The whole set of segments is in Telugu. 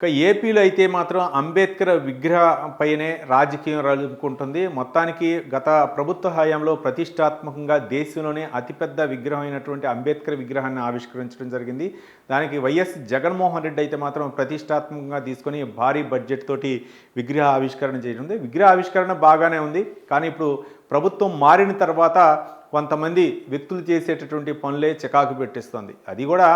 ఇక ఏపీలో అయితే మాత్రం అంబేద్కర్ విగ్రహ పైనే రాజకీయం రలుపుకుంటుంది మొత్తానికి గత ప్రభుత్వ హయాంలో ప్రతిష్టాత్మకంగా దేశంలోనే అతిపెద్ద విగ్రహం అయినటువంటి అంబేద్కర్ విగ్రహాన్ని ఆవిష్కరించడం జరిగింది. దానికి వైఎస్ జగన్మోహన్ రెడ్డి అయితే మాత్రం ప్రతిష్టాత్మకంగా తీసుకొని భారీ బడ్జెట్ తోటి విగ్రహ ఆవిష్కరణ చేయడం విగ్రహ ఆవిష్కరణ బాగానే ఉంది. కానీ ఇప్పుడు ప్రభుత్వం మారిన తర్వాత కొంతమంది వ్యక్తులు చేసేటటువంటి పనులే చికాకు పెట్టిస్తుంది. అది కూడా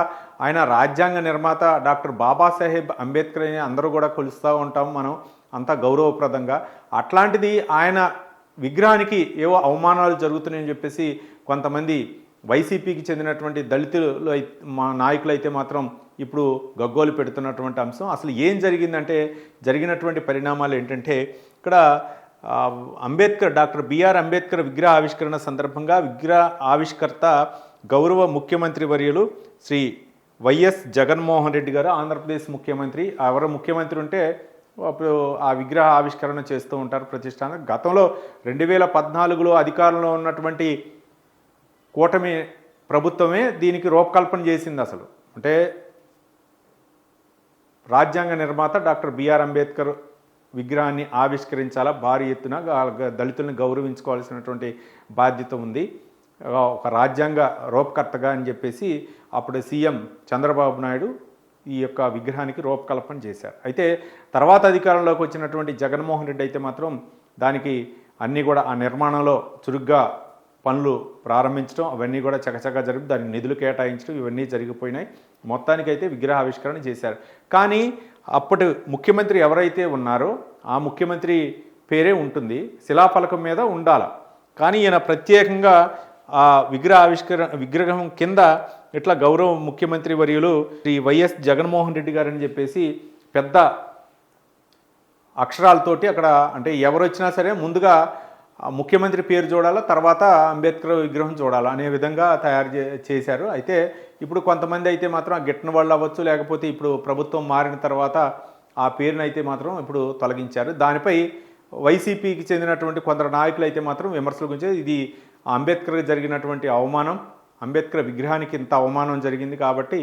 ఆయన రాజ్యాంగ నిర్మాత డాక్టర్ బాబాసాహెబ్ అంబేద్కర్ అని అందరూ కూడా కొలుస్తూ ఉంటాం మనం అంతా గౌరవప్రదంగా. అట్లాంటిది ఆయన విగ్రహానికి ఏవో అవమానాలు జరుగుతున్నాయని చెప్పేసి కొంతమంది వైసీపీకి చెందినటువంటి దళితులు మా నాయకులు అయితే మాత్రం ఇప్పుడు గగ్గోలు పెడుతున్నటువంటి అంశం. అసలు ఏం జరిగిందంటే జరిగినటువంటి పరిణామాలు ఏంటంటే ఇక్కడ అంబేద్కర్ డాక్టర్ బిఆర్ అంబేద్కర్ విగ్రహ ఆవిష్కరణ సందర్భంగా విగ్రహ ఆవిష్కర్త గౌరవ ముఖ్యమంత్రి వర్యులు శ్రీ వైఎస్ జగన్మోహన్ రెడ్డి గారు ఆంధ్రప్రదేశ్ ముఖ్యమంత్రి. ఎవరు ముఖ్యమంత్రి ఉంటే అప్పుడు ఆ విగ్రహ ఆవిష్కరణ చేస్తూ ఉంటారు ప్రతిష్టాన. గతంలో రెండు వేల పద్నాలుగులో అధికారంలో ఉన్నటువంటి కూటమి ప్రభుత్వమే దీనికి రూపకల్పన చేసింది అసలు. అంటే రాజ్యాంగ నిర్మాత డాక్టర్ బిఆర్ అంబేద్కర్ విగ్రహాన్ని ఆవిష్కరించాలా? భారీ ఎత్తున దళితులను గౌరవించుకోవాల్సినటువంటి బాధ్యత ఉంది. ఒక రాజ్యాంగ రూపకర్తగా అని చెప్పేసి అప్పుడు సీఎం చంద్రబాబు నాయుడు ఈ యొక్క విగ్రహానికి రూపకల్పన చేశారు. అయితే తర్వాత అధికారంలోకి వచ్చినటువంటి జగన్మోహన్ రెడ్డి అయితే మాత్రం దానికి అన్నీ కూడా ఆ నిర్మాణంలో చురుగ్గా పనులు ప్రారంభించడం అవన్నీ కూడా చకచకా జరిపి దానికి నిధులు కేటాయించడం ఇవన్నీ జరిగిపోయినాయి. మొత్తానికైతే విగ్రహ ఆవిష్కరణ చేశారు. కానీ అప్పటి ముఖ్యమంత్రి ఎవరైతే ఉన్నారో ఆ ముఖ్యమంత్రి పేరే ఉంటుంది శిలాఫలకం మీద ఉండాల. కానీ ఈయన ప్రత్యేకంగా ఆ విగ్రహ ఆవిష్కరణ విగ్రహం కింద ఇట్లా గౌరవ ముఖ్యమంత్రి వర్యులు శ్రీ వైఎస్ జగన్మోహన్ రెడ్డి గారని చెప్పేసి పెద్ద అక్షరాలతోటి అక్కడ అంటే ఎవరు వచ్చినా సరే ముందుగా ముఖ్యమంత్రి పేరు చూడాలా తర్వాత అంబేద్కర్ విగ్రహం చూడాలా అనే విధంగా తయారు చే చేశారు. అయితే ఇప్పుడు కొంతమంది అయితే మాత్రం ఆ గిట్టని వాళ్ళు అవ్వచ్చు లేకపోతే ఇప్పుడు ప్రభుత్వం మారిన తర్వాత ఆ పేరును అయితే మాత్రం ఇప్పుడు తొలగించారు. దానిపై వైసీపీకి చెందినటువంటి కొందరు నాయకులు అయితే మాత్రం విమర్శలు గురించి ఇది అంబేద్కర్ జరిగినటువంటి అవమానం అంబేద్కర్ విగ్రహానికి ఇంత అవమానం జరిగింది కాబట్టి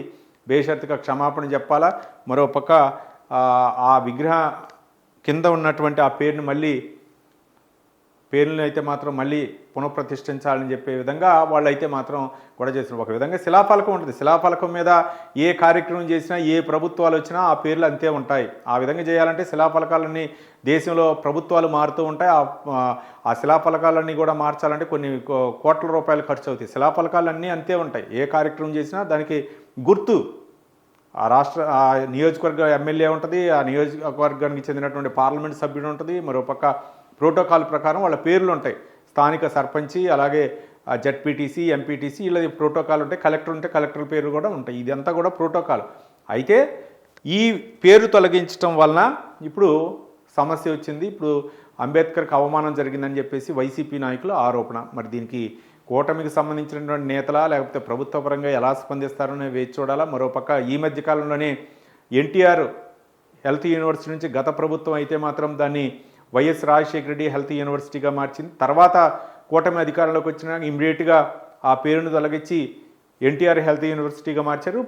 బేషరతుగా క్షమాపణ చెప్పాలా. మరోపక్క ఆ, ఆ విగ్రహ కింద ఉన్నటువంటి ఆ పేరుని మళ్ళీ పేర్లను అయితే మాత్రం మళ్ళీ పునఃప్రతిష్ఠించాలని చెప్పే విధంగా వాళ్ళు అయితే మాత్రం కూడా చేస్తున్నారు. ఒక విధంగా శిలాఫలకం ఉంటుంది. శిలాఫలకం మీద ఏ కార్యక్రమం చేసినా ఏ ప్రభుత్వాలు వచ్చినా ఆ పేర్లు అంతే ఉంటాయి. ఆ విధంగా చేయాలంటే శిలాఫలకాలన్నీ దేశంలో ప్రభుత్వాలు మారుతూ ఉంటాయి. ఆ- ఆ శిలాఫలకాలన్నీ కూడా మార్చాలంటే కొన్ని కోట్ల రూపాయలు ఖర్చు అవుతాయి. శిలాఫలకాలన్నీ అంతే ఉంటాయి. ఏ కార్యక్రమం చేసినా దానికి గుర్తు ఆ రాష్ట్ర ఆ నియోజకవర్గ ఎమ్మెల్యే ఉంటుంది. ఆ నియోజకవర్గానికి చెందినటువంటి పార్లమెంట్ సభ్యుడు ఉంటుంది. మరోపక్క ప్రోటోకాల్ ప్రకారం వాళ్ళ పేర్లు ఉంటాయి. స్థానిక సర్పంచి అలాగే జెడ్పీటీసీ జడ్పీటీసీ ఎంపీటీసీ ఇలా ప్రోటోకాల్ ఉంటాయి. కలెక్టర్ ఉంటే కలెక్టర్ పేరు కూడా ఉంటాయి. ఇదంతా కూడా ప్రోటోకాల్. అయితే ఈ పేరు తొలగించడం వలన ఇప్పుడు సమస్య వచ్చింది. ఇప్పుడు అంబేద్కర్కి అవమానం జరిగిందని చెప్పేసి వైసీపీ నాయకుల ఆరోపణ. మరి దీనికి కూటమికి సంబంధించినటువంటి నేతలా లేకపోతే ప్రభుత్వ పరంగా ఎలా స్పందిస్తారనే వేచి చూడాలా? మరోపక్క ఈ మధ్య కాలంలోనే ఎన్టీఆర్ హెల్త్ యూనివర్సిటీ నుంచి గత ప్రభుత్వం అయితే మాత్రం దాన్ని వైఎస్ రాజశేఖర రెడ్డి హెల్త్ యూనివర్సిటీగా మార్చింది. తర్వాత కూటమి అధికారంలోకి వచ్చిన ఇమ్మీడియట్గా ఆ పేరును తొలగించి ఎన్టీఆర్ హెల్త్ యూనివర్సిటీగా మార్చారు.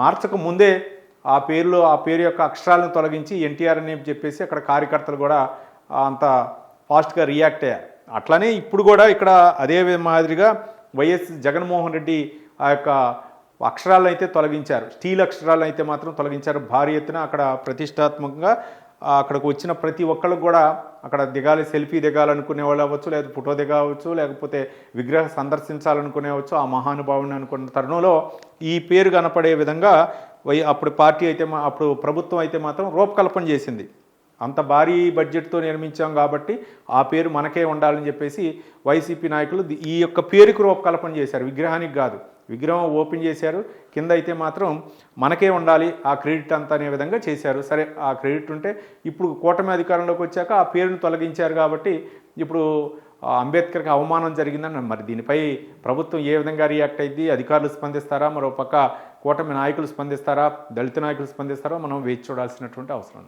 మార్చక ముందే ఆ పేరులో ఆ పేరు యొక్క అక్షరాలను తొలగించి ఎన్టీఆర్ అని చెప్పేసి అక్కడ కార్యకర్తలు కూడా అంత ఫాస్ట్గా రియాక్ట్ అయ్యారు. అట్లానే ఇప్పుడు కూడా ఇక్కడ అదే మాదిరిగా వైఎస్ జగన్మోహన్ రెడ్డి ఆ యొక్క అక్షరాలను అయితే తొలగించారు. స్టీల్ అక్షరాలను అయితే మాత్రం తొలగించారు. భారీ ఎత్తున అక్కడ ప్రతిష్టాత్మకంగా అక్కడికి వచ్చిన ప్రతి ఒక్కళ్ళకు కూడా అక్కడ దిగాలి సెల్ఫీ దిగాలనుకునే వాళ్ళు అవ్వచ్చు లేదా ఫోటో దిగవచ్చు లేకపోతే విగ్రహం సందర్శించాలనుకునేవచ్చు ఆ మహానుభావుని అనుకున్న తరుణంలో ఈ పేరు కనపడే విధంగా వై అప్పుడు పార్టీ అయితే మా అప్పుడు ప్రభుత్వం అయితే మాత్రం రూపకల్పన చేసింది. అంత భారీ బడ్జెట్తో నిర్మించాం కాబట్టి ఆ పేరు మనకే ఉండాలని చెప్పేసి వైసీపీ నాయకులు ఈ యొక్క పేరుకు రూపకల్పన చేశారు. విగ్రహానికి కాదు విగ్రహం ఓపెన్ చేశారు. కింద అయితే మాత్రం మనకే ఉండాలి ఆ క్రెడిట్ అంతా అనే విధంగా చేశారు. సరే ఆ క్రెడిట్ ఉంటే ఇప్పుడు కూటమి అధికారంలోకి వచ్చాక ఆ పేరును తొలగించారు కాబట్టి ఇప్పుడు అంబేద్కర్కి అవమానం జరిగిందని మరి దీనిపై ప్రభుత్వం ఏ విధంగా రియాక్ట్ అయింది అధికారులు స్పందిస్తారా మరో పక్క కూటమి నాయకులు స్పందిస్తారా దళిత నాయకులు స్పందిస్తారా మనం వేచి చూడాల్సినటువంటి అవసరం